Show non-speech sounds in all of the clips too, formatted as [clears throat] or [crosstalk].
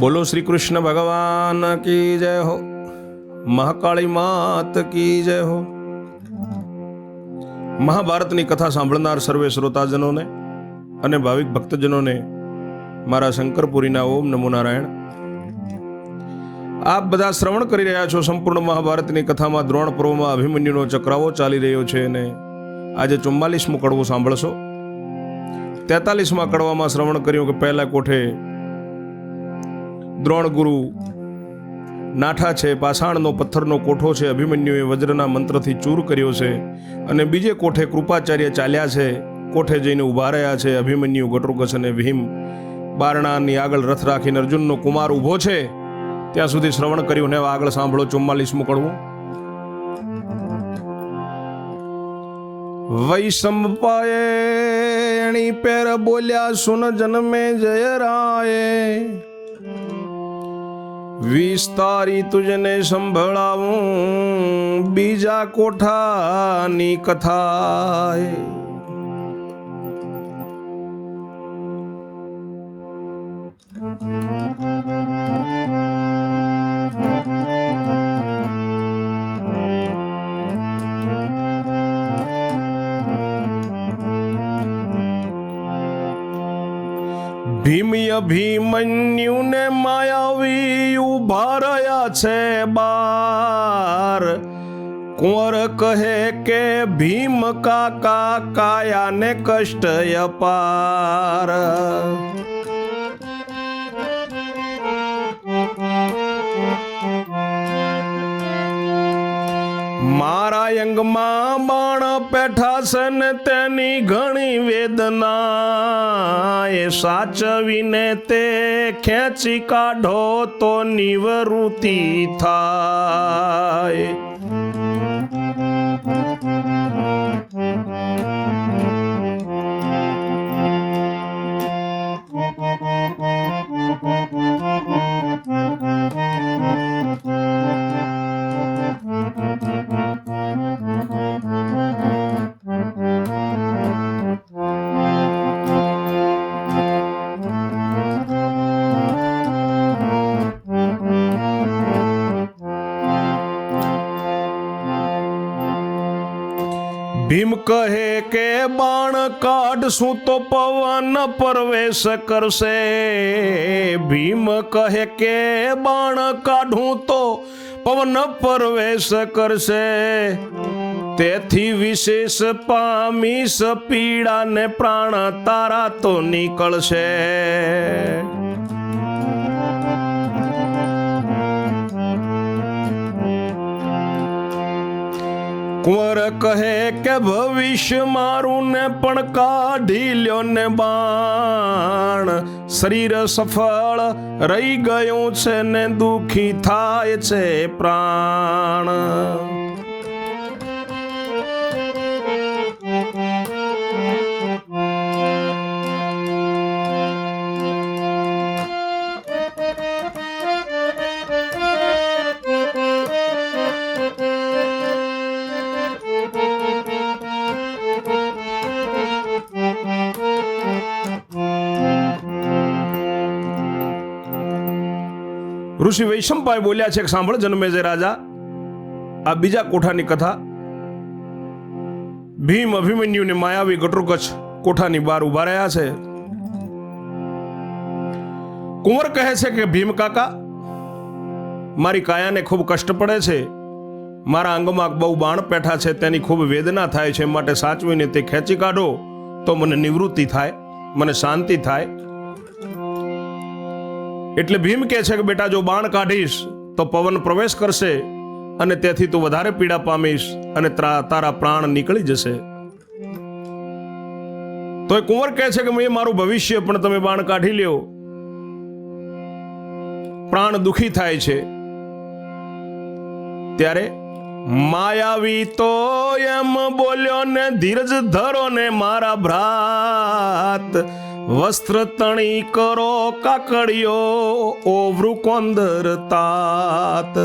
બોલો શ્રી કૃષ્ણ ભગવાન કી જય હો? મહાકાળી માત કી જય હો? મહાભારતની કથા સાંભળનાર સર્વે શ્રોતાજનોને અને ભાવિક ભક્તજનોને મારા શંકરપુરીના ઓમ નમો નારાયણ. આપ બધા શ્રવણ કરી રહ્યા છો સંપૂર્ણ મહાભારતની કથામાં દ્રોણ પર્વમાં અભિમન્યુનો ચક્રાવો ચાલી રહ્યો છે અને આજે ચુમ્માલીસમું કડવું સાંભળશો. તેતાલીસમાં કડવામાં શ્રવણ કર્યું કે પહેલા કોઠે દ્રોણ ગુરુ. નાઠા છે, પાષાણનો પથ્થરનો કોઠો છે, અભિમન્યુએ વજ્રના મંત્રથી ચૂર કર્યો છે અને બીજે કોઠે કૃપાચાર્ય ચાલ્યા છે. કોઠે જઈને ઊભા રહ્યા છે, અભિમન્યુ ગટરુકસ અને ભીમ બારણાની આગળ રથ રાખીને અર્જુનનો કુમાર ઊભો છે. ત્યાં સુધી શ્રવણ કર્યું. ને આગળ સાંભળો ચુમ્માલીસમું કડવું વૈષમ્પાયણી પેર બોલ્યા, સુન જન્મે જય રાય વિસ્તારી તુજને સંભળાવું બીજા કોઠાની કથા ભીમય ભીમન્યુને માયાવી ઊભા રહ્યા છે બાર. કુંવર કહે કે, ભીમ કાકા, કાયાને કષ્ટ અપાર. મારા અંગમાં બાણ પેઠા છે ને તેની ઘણી વેદના. એ સાચવીને તે ખેંચી કાઢો તો નિવૃત્તિ થાય. કહે કે બાણ કાઢશું તો પવન પ્રવેશ કરશે. ભીમ કહે કે બાણ કાઢું તો પવન પ્રવેશ કરશે. તેથી વિશેષ પામીશ પીડા ને પ્રાણ તારા તો નીકળશે. કુંવર કહે કે ભવિષ્ય મારું ને પણ કાઢી લ્યો ને બાણ. શરીર સફળ રહી ગયું છે ને દુખી થાય છે પ્રાણ. ઋષિ વૈશંપાએ બોલ્યા છે કે સાંભળ જન્મેજય રાજા. આ બીજા કોઠાની કથા. ભીમ અભિમન્યુને માયાવી ગટરુકચ્છ કોઠાની બહાર ઊભા રહ્યા છે. કુંવર કહે છે કે, ભીમ કાકા, મારી કાયાને ખૂબ કષ્ટ પડે છે. મારા અંગમાં બહુ બાણ પેઠા છે, તેની ખૂબ વેદના થાય છે. માટે સાચવીને તે ખેંચી કાઢો તો મને નિવૃત્તિ થાય, મને શાંતિ થાય. એટલે ભીમ કહે છે કે, બેટા, જો બાણ કાઢીશ, તો પવન પ્રવેશ કરશે અને તેથી તું વધારે પીડા પામીશ અને ત્રા- પ્રાણ નીકળી જશે. તો એ કુંવર કહે છે કે, મેં મારું ભવિષ્ય પણ તમે બાણ કાઢી લ્યો. પ્રાણ દુખી થાય છે. ત્યારે, માયાવી તો એમ બોલ્યો ને, ધીરજ ધરો ને મારા ભ્રાત વસ્ત્ર તણી કરો કાકડિયો ઓ વૃકોંદર તાત.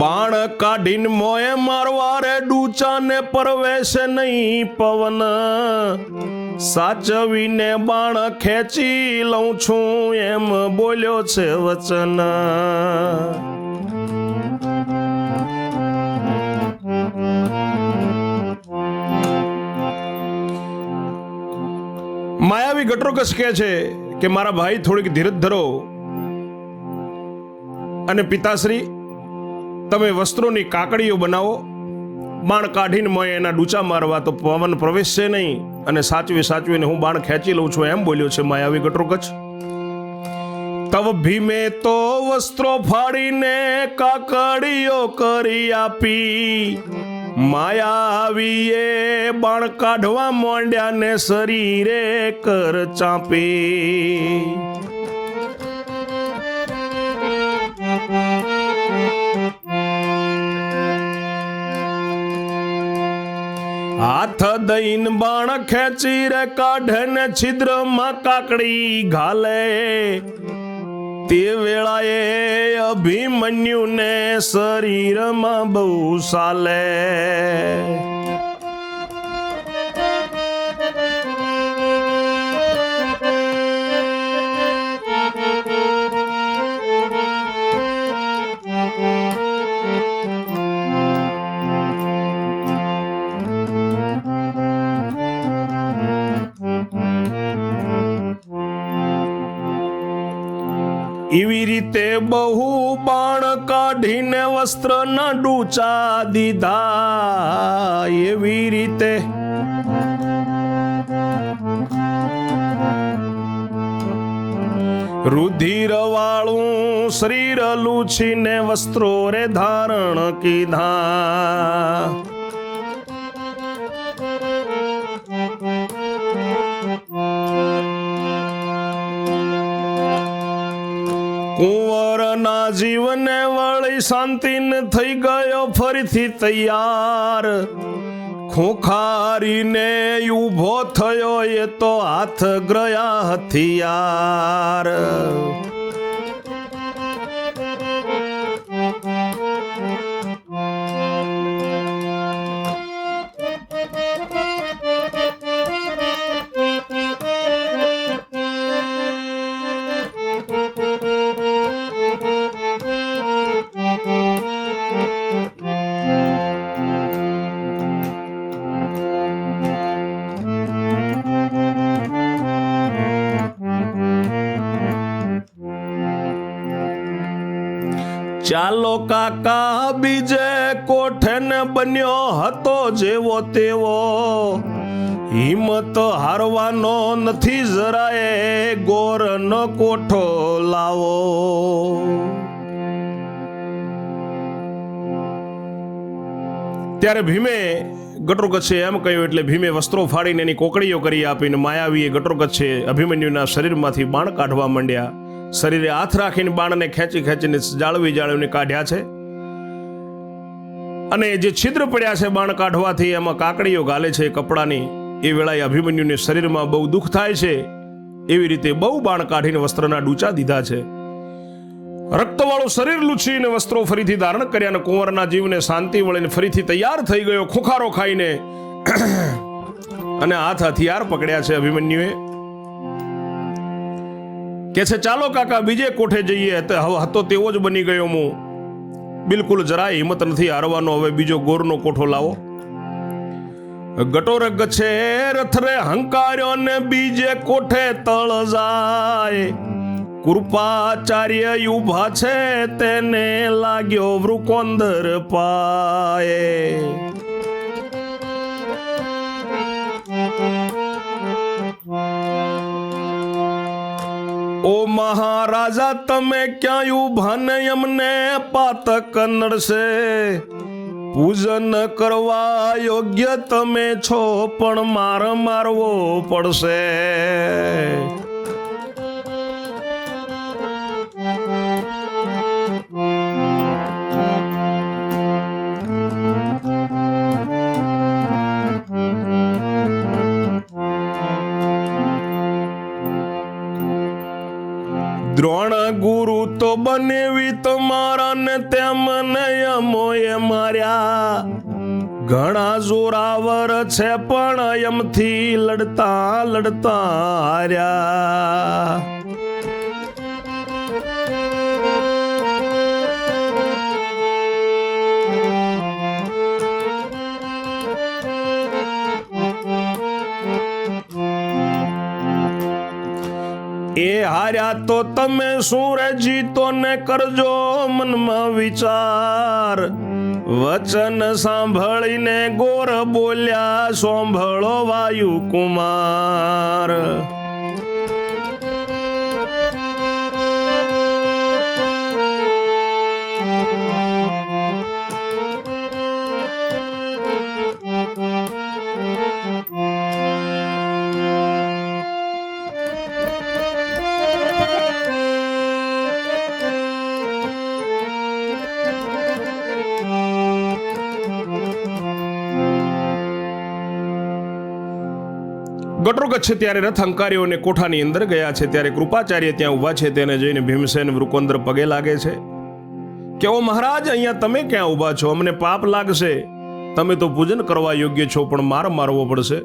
બાણ કાઢીને મોએ મારવા રે ડૂચાને પરવેશ નહીં પવન. સાચવીને બાણ ખેંચી લઉં છું એમ બોલ્યો છે વચન. માયાવી ગટરોકસ કહે છે કે મારા ભાઈ થોડીક ધીરજ ધરો અને પિતાશ્રી, તમે વસ્ત્રોની કાકડીઓ બનાવો, બાણ કાઢીને મય એના ડૂચા મારવા તો પવન પ્રવેશશે નહીં અને સાચવી સાચવીને હું બાણ ખેંચી લઉં છું એમ બોલ્યો છે માયાવી ગટરોકચ તવ ભીમે તો વસ્ત્રો ફાડીને કાકડીઓ કરી આપી. માયાવીએ બાણ કાઢવા માંડ્યા ને શરીરે કર ચાંપી. હાથ દઈન બાણ ખેંચી રે કાઢે ને છિદ્રમાં કાકડી ઘાલે. તે વેળાએ અભિમન્યુને શરીરમાં બહુ સાલે. બહુ બાણ કાઢીને વસ્ત્રના ડૂચા દીધા એવી રીતે. રુધિર વાળું શરીર લૂછીને વસ્ત્રો રે ધારણ કીધા. ફરીથી તૈયાર. ખોખારીને ઊભો થયો એ તો હાથ ગ્રયા હથિયાર. કાકા બીજે કોઠે ને બન્યો હતો જેવો તેવો. હિંમત હારવાનો નથી જરાય ગોર ન કોઠો લાવો. ત્યારે ભીમે ગટરોગચ્છે એમ કહ્યું, એટલે ભીમે વસ્ત્રો ફાડીને એની કોકડીઓ કરી આપીને માયાવીએ ગટરોગચ્છે અભિમન્યુના શરીરમાંથી બાણ કાઢવા માંડ્યા. શરીરે હાથ રાખીને બાણને ખેંચી ખેંચીને જાળવી જાળવીને કાઢ્યા છે. અને જે છિદ્ર પડ્યા છે બાણ કાઢવાથી એમાં કાકડીઓ ગાલે છે કપડાની. એ વેળાએ અભિમન્યુને શરીરમાં બહુ દુઃખ થાય છે. એવી રીતે બહુ બાણ કાઢીને વસ્ત્રના ડૂચા દીધા છે. રક્તવાળું શરીર લૂછીને વસ્ત્રો ફરીથી ધારણ કર્યા અને કુંવરના જીવને શાંતિ વળીને ફરીથી તૈયાર થઈ ગયો, ખોખારો ખાઈને. અને હાથ હથિયાર પકડ્યા છે અભિમન્યુએ. કે છે, ચાલો કાકા, બીજે કોઠે જઈએ? હતો તેવો જ બની ગયો હું. બિલકુલ જરાય હિંમત નથી હારવાનો. હવે બીજો ગોરનો કોઠો લાવો. ગટોરગ છે રથરે હંકાર્યો ને બીજે કોઠે તળ જાય. કૃપાચાર્ય ઊભા છે, તેને લાગ્યો વૃકોંદર પાયે. ઓ મહારાજા, તમે ક્યાં ઊભા ને અમને પાતક નડશે પૂજન કરવા યોગ્ય તમે છો, પણ માર મારવો પડશે. દ્રોણ ગુરુ તો બનેવી તમારા ને તેમને અમોએ માર્યા. ઘણા જોરાવર છે પણ એમથી લડતા લડતા હાર્યા. એ હાર્યા તો તમે શું રે જીતો ને કરજો મનમાં વિચાર. વચન સાંભળીને ગોર બોલ્યા, સાંભળો વાયુ કુમાર ગટરો ગચ્છે ત્યારે રથ અંકારીઓને કોઠાની અંદર ગયા છે. ત્યારે કૃપાચાર્ય ત્યાં ઊભા છે. તેને જોઈને ભીમસેન વૃકોંદર પગે લાગે છે. કે, ઓ મહારાજ, અહીંયા તમે ક્યાં ઊભા છો? અમને પાપ લાગશે. તમે તો પૂજન કરવા યોગ્ય છો, પણ માર મારવો પડશે.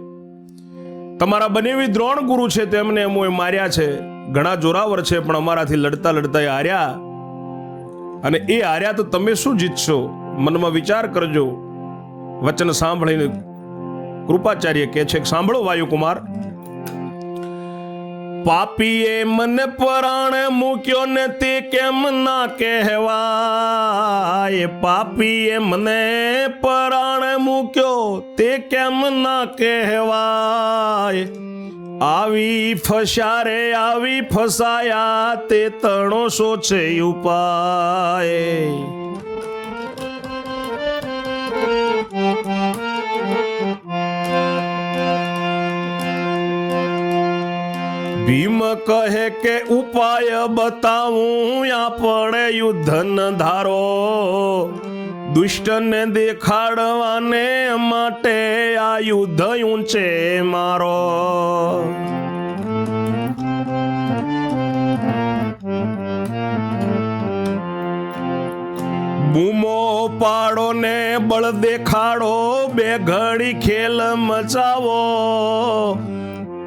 તમારા બનેવી દ્રોણ ગુરુ છે તેમને અમોએ માર્યા છે. ઘણા જોરાવર છે, પણ અમારાથી લડતા લડતા એ હાર્યા. અને એ હાર્યા તો તમે શું જીતશો? મનમાં વિચાર કરજો. વચન સાંભળીને કૃપાચાર્ય કહે છે કે સાંભળો વાયુકુમાર. પાપીએ મને પરાણે મૂક્યો ને તે કેમ ના કહેવાય? પાપીએ મને પરાણે મૂક્યો, તે કેમ ના કહેવાય? આવી ફસારે, આવી ફસાયા, તે તણો શો છે ઉપાય. ભીમ કહે કે ઉપાય બતાવું આપણે યુદ્ધન ધારો. દુષ્ટને દેખાડવાને માટે આ યુદ્ધ ઊંચે મારો. બૂમો પાડો ને બળ દેખાડો, બે ઘડી ખેલ મચાવો.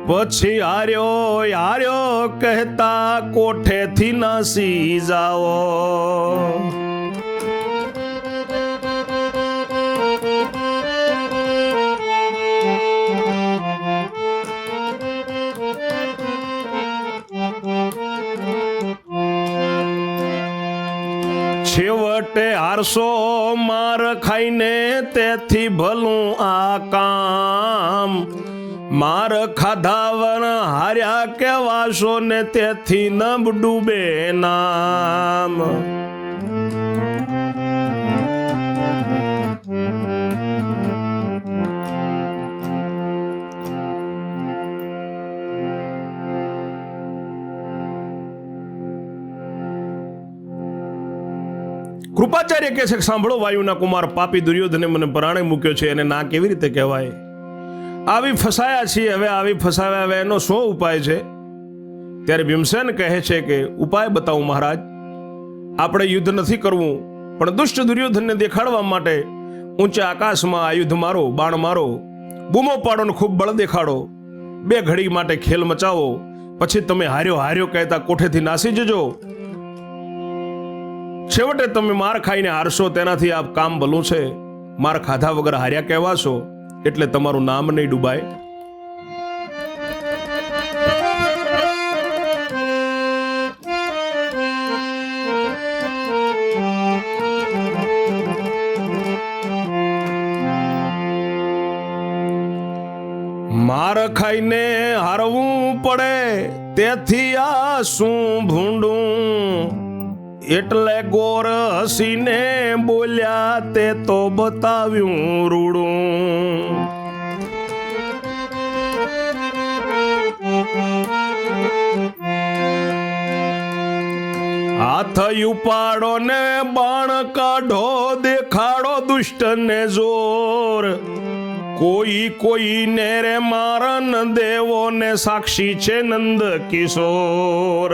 પછી હાર્યો હાર્યો કહેતા, કોઠેથી નાસી જાઓ? છેવટે હારસો માર ખાઈને તેથી ભલું આ કામ માર ખાધાવન હાર્યા કેવાશો ને તેથી ન ડૂબે નામ. કૃપાચાર્ય કહે છે કે, સાંભળો, વાયુના કુમાર પાપી દુર્યોધને મને પરાણે મૂક્યો છે અને ના કેવી રીતે કહેવાય? આવી ફસાયા છીએ, હવે આવી ફસાવ્યા, હવે એનો શું ઉપાય છે? ત્યારે ભીમસેન કહે છે કે, ઉપાય બતાવું મહારાજ. આપણે યુદ્ધ નથી કરવું, પણ દુષ્ટ દુર્યોધનને દેખાડવા માટે ઊંચા આકાશમાં આ યુદ્ધ મારો, બાણ મારો. બૂમો પાડો ને ખૂબ બળ દેખાડો. બે ઘડી માટે ખેલ મચાવો. પછી તમે હાર્યો હાર્યો કહેતા કોઠેથી નાસી જજો. છેવટે તમે માર ખાઈને હારશો, તેનાથી આ કામ ભલું છે. માર ખાધા વગર હાર્યા કહેવાશો. એટલે તમારું નામ નહીં ડૂબાય. માર ખાઈને હારવું પડે તેથી આ શું ભૂંડું? એટલે ગોર હસીને બોલ્યા તે તો બતાવ્યું રૂડું. હાથ ઉપાડો ને બાણ કાઢો, દેખાડો દુષ્ટને જોર. કોઈ કોઈ ને રે મારન દેવો ને સાક્ષી છે નંદ કિશોર.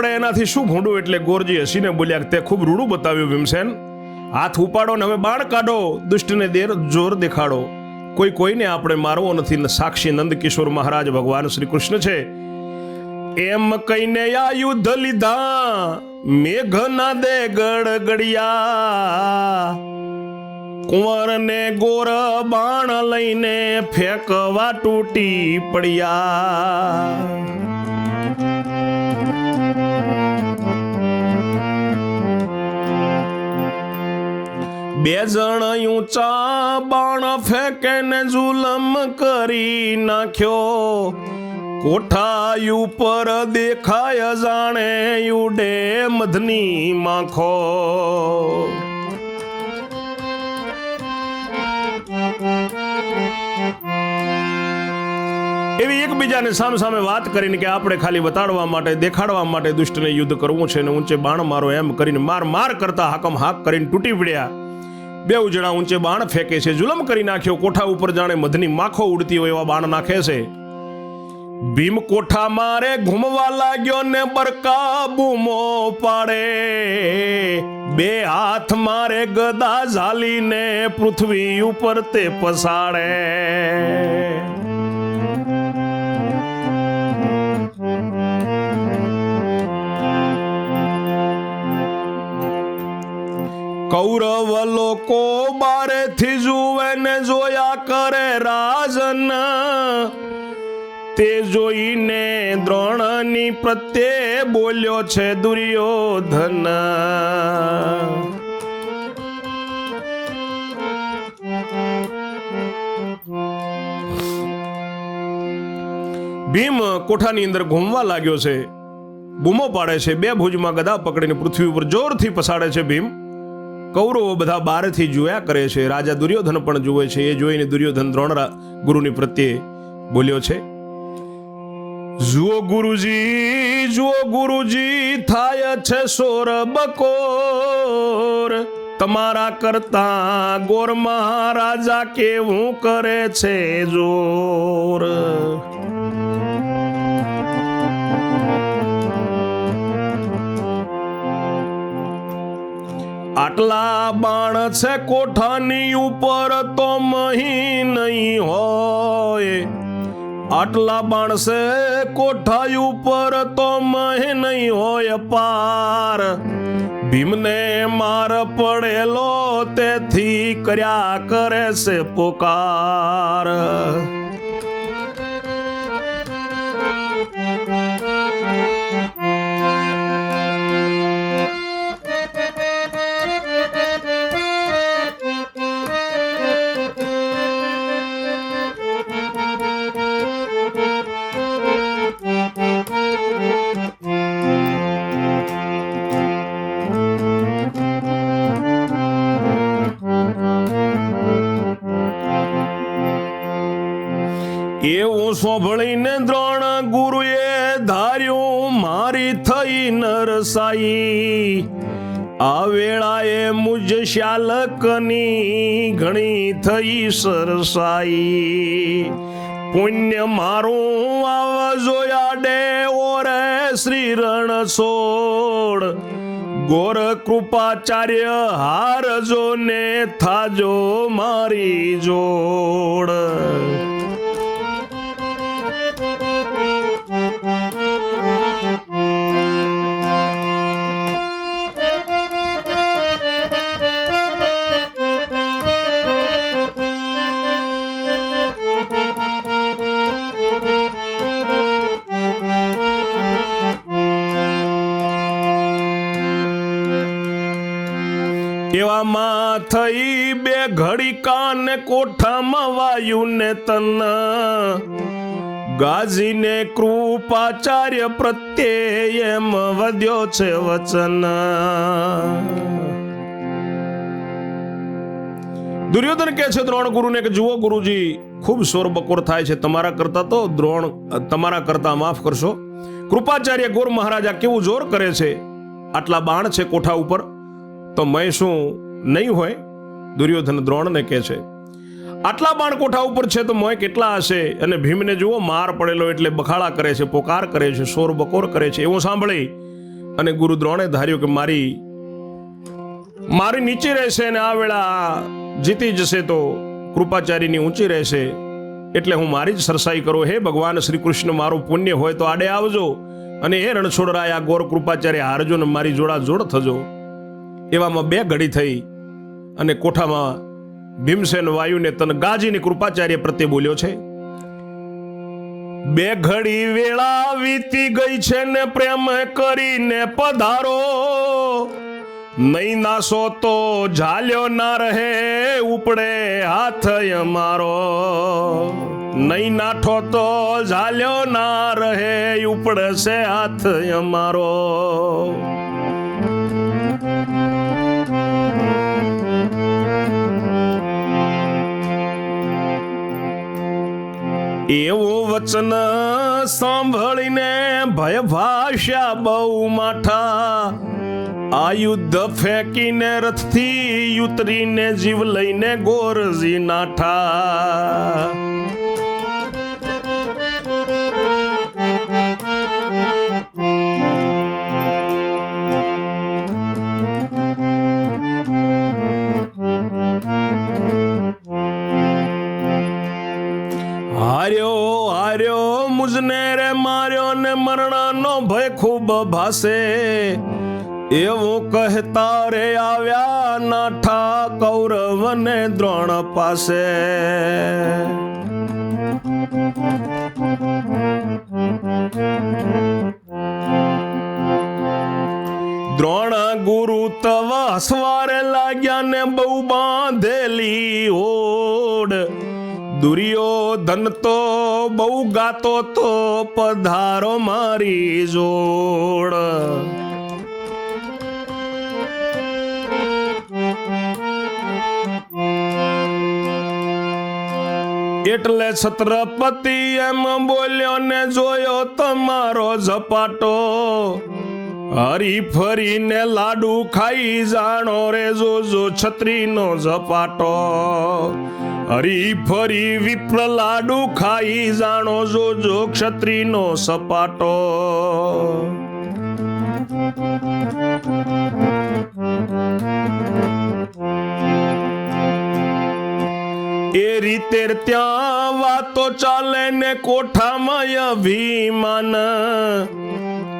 પડે એનાથી શું ભૂંડું એટલે ગોરજી હસીને બોલ્યા તે ખૂબ રૂડું બતાવ્યું ભીમસેન. હાથ ઉપાડો ને હવે બાણ કાઢો, દુષ્ટને દેર જોર દેખાડો. કોઈ કોઈને આપણે મારવો નથી સાક્ષી સાક્ષી નંદકિશોર મહારાજ ભગવાન શ્રી કૃષ્ણ છે. એમ કહીને આ યુદ્ધ લીધા મેઘના દે ગડગડિયા. કુંવરને ગોર બાણ લઈને ફેંકવા તૂટી પડ્યા. બે જણ ઊંચા બાણ ફેંકે જુલમ કરી નાખ્યો. કોઠા ઉપર દેખાય જાણે ઉડે મધની માખો. એવી એકબીજાને સામે સામે વાત કરીને કે આપણે ખાલી બતાડવા માટે, દેખાડવા માટે દુષ્ટને યુદ્ધ કરવું છે ને ઊંચે બાણ મારો એમ કરીને માર માર કરતા હાકમ હાક કરીને તૂટી પડ્યા બે જણા ઊંચે બાણ ફેંકે છે. જુલમ કરી નાખ્યો. કોઠા ઉપર જાણે મધની માખો ઉડતી હોય એવા બાણ નાખે છે. ભીમ કોઠા મારે ઘૂમવા લાગ્યો ને બરકા બૂમો પાડે. બે હાથ મારે ગદા ઝાલીને પૃથ્વી ઉપર તે પસાડે. કૌરવ લોકો બારેથી જુએ ને જોયા કરે રાજન. તે જોઈને દ્રોણની પ્રત્યે બોલ્યો છે દુર્યોધન. ભીમ કોઠાની અંદર ઘૂમવા લાગ્યો છે. બૂમો પાડે છે. બે ભુજમાં ગદા પકડીને પૃથ્વી ઉપર જોરથી પસાડે છે ભીમ. કૌરવો બધા બારથી જોયા કરે છે. રાજા દુર્યોધન પણ જુએ છે. એ જોઈને દુર્યોધન દ્રોણ ગુરુની પ્રત્યે બોલ્યો છે, જુઓ ગુરુજી જુઓ ગુરુજી, થાય છે સોર બકોર. તમારા કરતા ગોર મહારાજા કેવું કરે છે જોર. આટલા બાણ છે કોઠાની ઉપર તો મહી નહીં હોય. આટલા બાણ છે કોઠા ઉપર તો મહી નહીં હોય પાર. ભીમને માર પડેલો તેથી કર્યા કરે છે પુકાર. નરસાઈ આ વેળાએ મુજ શાલકની ઘણી થઈ સરસાઈ પુણ્ય મારું આવ જોયા ડે ઓરે શ્રી રણ છોડ ગોર કૃપાચાર્ય હારજો ને થાજો ઘડી કાન કોઠામાં વાયું ને તન. ગાજીને કૃપાચાર્ય પ્રત્યે એમ વધ્યો છે વચન. દુર્યોધન કહે છે, દ્રોણ ગુરુને કે, જુઓ ગુરુજી, ખૂબ શોર બકોર થાય છે. તમારા કરતા તો દ્રોણ, તમારા કરતા માફ કરશો. કૃપાચાર્ય ગોર મહારાજા કેવું જોર કરે છે? આટલા બાણ છે કોઠા ઉપર? તો મેં શું નહીં હોય? દુર્યોધન દ્રોણને કહે છે, આટલા બાણ કોઠા ઉપર છે તો મોય કેટલા હશે? અને ભીમને જુઓ, માર પડેલો એટલે બખાડા કરે છે, પોકાર કરે છે, શોર બકોર કરે છે. એવું સાંભળી અને ગુરુ દ્રોણે ધાર્યું કે, મારી મારી નીચે રહેશે અને આ વેળા જીતી જશે તો કૃપાચાર્યની ઊંચી રહેશે, એટલે હું મારી જ સરસાઈ કરું. હે ભગવાન, શ્રી કૃષ્ણ, મારું પુણ્ય હોય તો આડે આવજો અને એ રણછોડરાય, આ ગોર કૃપાચાર્ય હારજો ને મારી જોડા જોડ થજો. એવામાં બે ઘડી થઈ અને કોઠામાં ભીમસેન વાયુને તન ગાજીની કૃપાચાર્ય પ્રત્યે બોલ્યો છે, બે ઘડી વેળા વીતી ગઈ છે ને પ્રેમ કરીને પધારો. નહીં નાસો તો ઝાલ્યો ના રહે ઉપડે હાથ અમારો. નહીં નાઠો તો ઝાલ્યો ના રહે ઉપડશે હાથ અમારો. એવું વચન સાંભળીને ભય ભાષ્યા બહુ માઠા. આ યુદ્ધ ફેંકીને રથથી ઉતરીને જીવ લઈને ગોરજી નાઠા. હાર્યો હાર્યો, મુજને રે માર્યો ને મરણાનો ભય ખૂબ ભાસે. એવું કહેતા રે આવ્યા નાઠા કૌરવ ને દ્રોણ પાસે. દ્રોણ ગુરુ તવા હસવારે લાગ્યા ને બહુ બાંધેલી ઓડ દુર્યોધન તો બહુ ગાતો તો પધારો મારી જોડ. એટલે છત્રપતિ એમ બોલ્યો ને જોયો તમારો ઝપાટો. હરી ફરીને લાડુ ખાઈ જાણો રે જોજો છત્રીનો ઝપાટો. હરી ફરી વિપ્ર લાડુ ખાઈ જાણો જોજો ક્ષત્રીનો સપાટો. એ રીતે ત્યાં વાતો ચાલે ને કોઠામાં અભિમાન.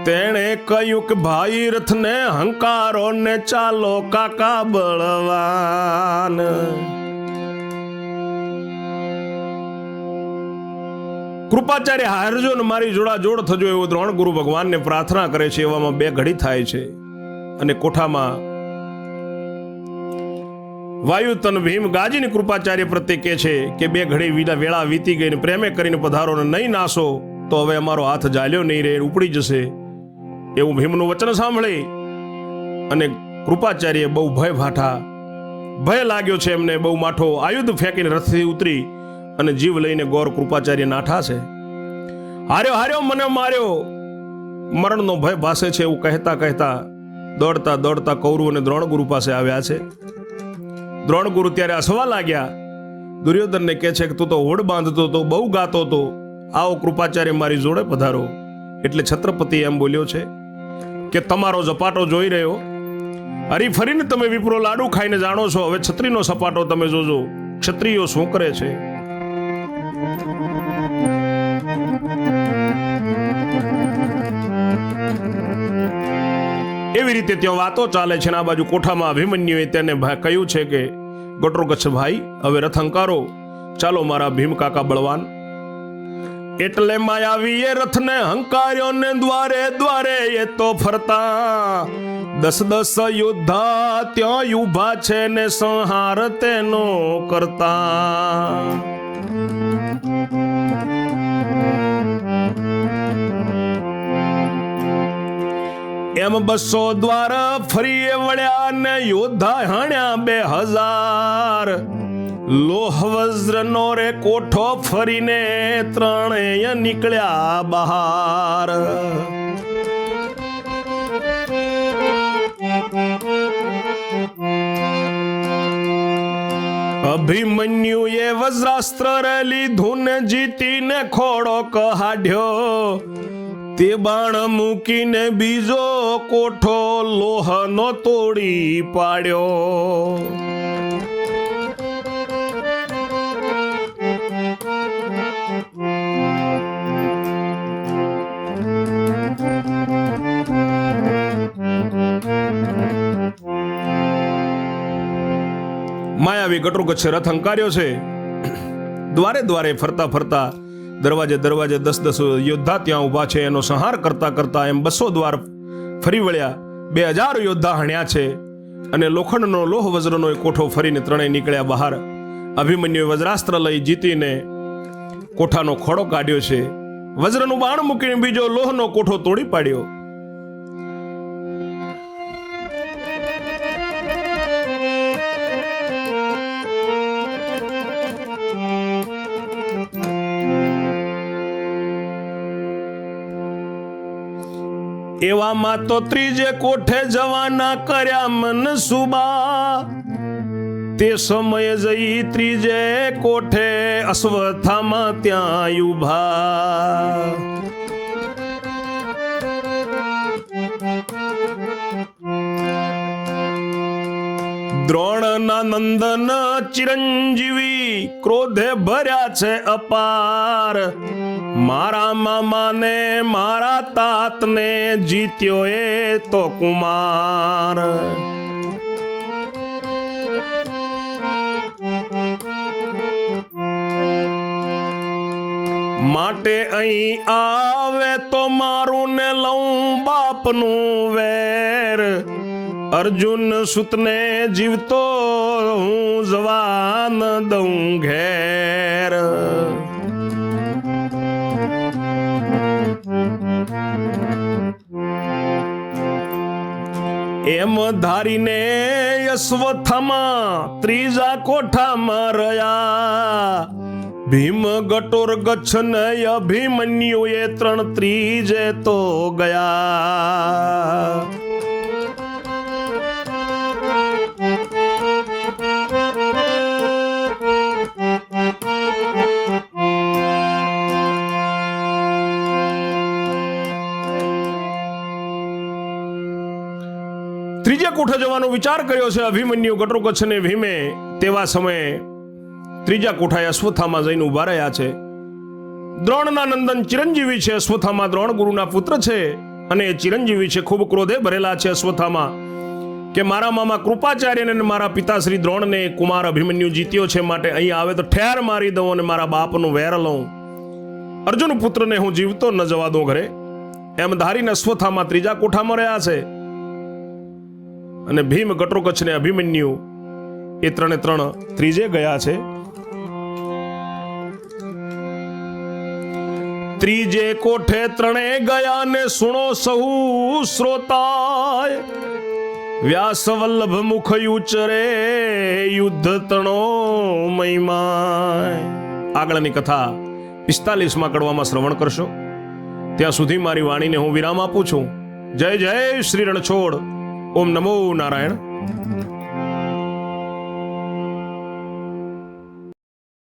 તેણે કહ્યું કે ભાઈ રથને હંકારો ને ચાલો કાકા બળવાન. કૃપાચાર્ય હારજો મારી જોડા જોડ થજો એવો દ્રોણ ગુરુ ભગવાનને પ્રાર્થના કરે છે, એવામાં બે ઘડી થાય છે. અને કોઠામાં વાયુ તન ભીમ ગાજીને કૃપાચાર્ય પ્રત્યે કહે છે કે બે ઘડી વિના વેળા વીતી ગઈને પ્રેમે કરીને પધારો નહીં નાશો તો હવે અમારો હાથ જાલ્યો નહીં રહે ઉપડી જશે. એવું ભીમનું વચન સાંભળી અને કૃપાચાર્ય બહુ ભય ભાઠા, ભય લાગ્યો છે એમને, બહુ માઠો આયુધ ફેંકીને રથથી ઉતરી અને જીવ લઈને ગોર કૃપાચાર્ય નાઠા છે. હાર્યો હાર્યો, મને માર્યો. મરણનો ભય ભાસે છે એવું કહેતા કહેતા દોડતા દોડતા કૌરવ અને દ્રોણગુરુ પાસે આવ્યા છે. દ્રોણગુરુ ત્યારે હસવા લાગ્યા. દુર્યોધનને કહે છે કે તું તો હોડ બાંધતો તો બહુ ગાતો તો આવો કૃપાચાર્ય મારી જોડે પધારો. એટલે છત્રપતિ એમ બોલ્યો છે કે તમારો ઝપાટો જોઈ રહ્યો. હરી ફરીને તમે વિપ્રો લાડુ ખાઈને જાણો છો. હવે છત્રીનો સપાટો તમે જોજો. ક્ષત્રિયો શું કરે છે? એવી રીતે ત્યાં વાતો ચાલે છે આ બાજુ કોઠામાં અભિમન્યુએ તેને કહ્યું છે કે ગટરોગચ્છ ભાઈ હવે રથ હંકારો ચાલો મારા ભીમ કાકા બળવાન. એટલે માયાવીએ રથને હંકાર્યો ને દ્વારે દ્વારે એ તો ફરતા. દસ દસ યોદ્ધા ત્યાં ઊભા છે ને સંહાર તેનો કરતા. એમ બસો દ્વાર ફરી વળ્યા ને યોદ્ધા હણ્યા બે હજાર. લોહ વજ્રનો રે કોઠો ફરીને ત્રણેય નીકળ્યા બહાર. અભિમન્યુએ વજ્રાસ્ત્ર રે લીધું ને જીતીને ખોડો કહાડ્યો તે બાણ મૂકીને બીજો કોઠો લોહનો તોડી પાડ્યો. માયાવી ગટરુગચ્છે રથ હંકાર્યો છે. [clears throat] દ્વારે દ્વારે ફરતા ફરતા દરવાજે દરવાજે દસ દસ યોદ્ધા ત્યાં ઊભા છે. એનો સંહાર કરતા કરતા એમ બસો દ્વાર ફરી વળ્યા. બે હજાર યોદ્ધા હણ્યા છે અને લોખંડનો લોહ વજ્રનો કોઠો ફરીને ત્રણેય નીકળ્યા બહાર. અભિમન્યુએ વજ્રાસ્ત્ર લઈ જીતીને કોઠાનો ખોડો કાઢ્યો છે. વજ્રનું બાણ મૂકીને બીજો લોહનો કોઠો તોડી પાડ્યો. એવામાં તો ત્રીજે કોઠે જવાના કર્યા મન સુબા તે સમયે જઈ ત્રીજે કોઠે અશ્વથામાં ત્યાં ઊભા દ્રોણના નંદન ચિરંજીવી ક્રોધે ભર્યા છે અપાર. મારા મામાને, મારા તાતને જીત્યો એ તો કુમાર. માટે અહીં આવે તો મારું ને લઉં બાપનું વેર. અર્જુન સુતને જીવતો હું જવાન દઉં ઘેર. એમ ધારીને અશ્વત્થામાં ત્રીજા કોઠામાં રહ્યા. ભીમ ગટોર ગચ્છ ને અભિમન્યુ એ ત્રણ ત્રીજે તો ગયા. જવાનો વિચાર કર્યો છે, અભિમન્યુ ગટોકચ્છ ને ભીમે તેવા સમયે ત્રીજા કોઠાએ અશ્વથામાં જઈને ઊભા રહ્યા છે. દ્રોણના નંદન ચિરંજીવી છે, અશ્વત્થામાં દ્રોણ ગુરુના પુત્ર છે અને એ ચિરંજીવી છે, ખૂબ ક્રોધે ભરેલા છે અશ્વત્થામાં. કે મારા મામા કૃપાચાર્યને અને મારા પિતાશ્રી દ્રોણને કુમાર અભિમન્યુ જીત્યો છે માટે અહીં આવે તો ઠેર મારી દઉં અને મારા બાપનું વેર લઉં. અર્જુન પુત્રને હું જીવતો ન જવા દઉં ઘરે. એમ ધારીને અશ્વત્થામાં ત્રીજા કોઠામાં રહ્યા છે. અને ભીમ ગટરોકચ્છ ને અભિમન્યુ. એ ત્રણે ત્રણ ત્રીજે ગયા છે. ત્રીજે કોઠે ત્રણે ગયા ને સુણો સહુ શ્રોતાય. વ્યાસ વલ્લભ મુખ ઉચરે યુદ્ધ તણો મહિમાય. આગળની કથા પિસ્તાલીસમાં કડવામાં શ્રવણ કરશો. ત્યાં સુધી મારી વાણીને હું વિરામ આપું છું. જય જય શ્રી રણછોડ ઓમ નમો નારાયણ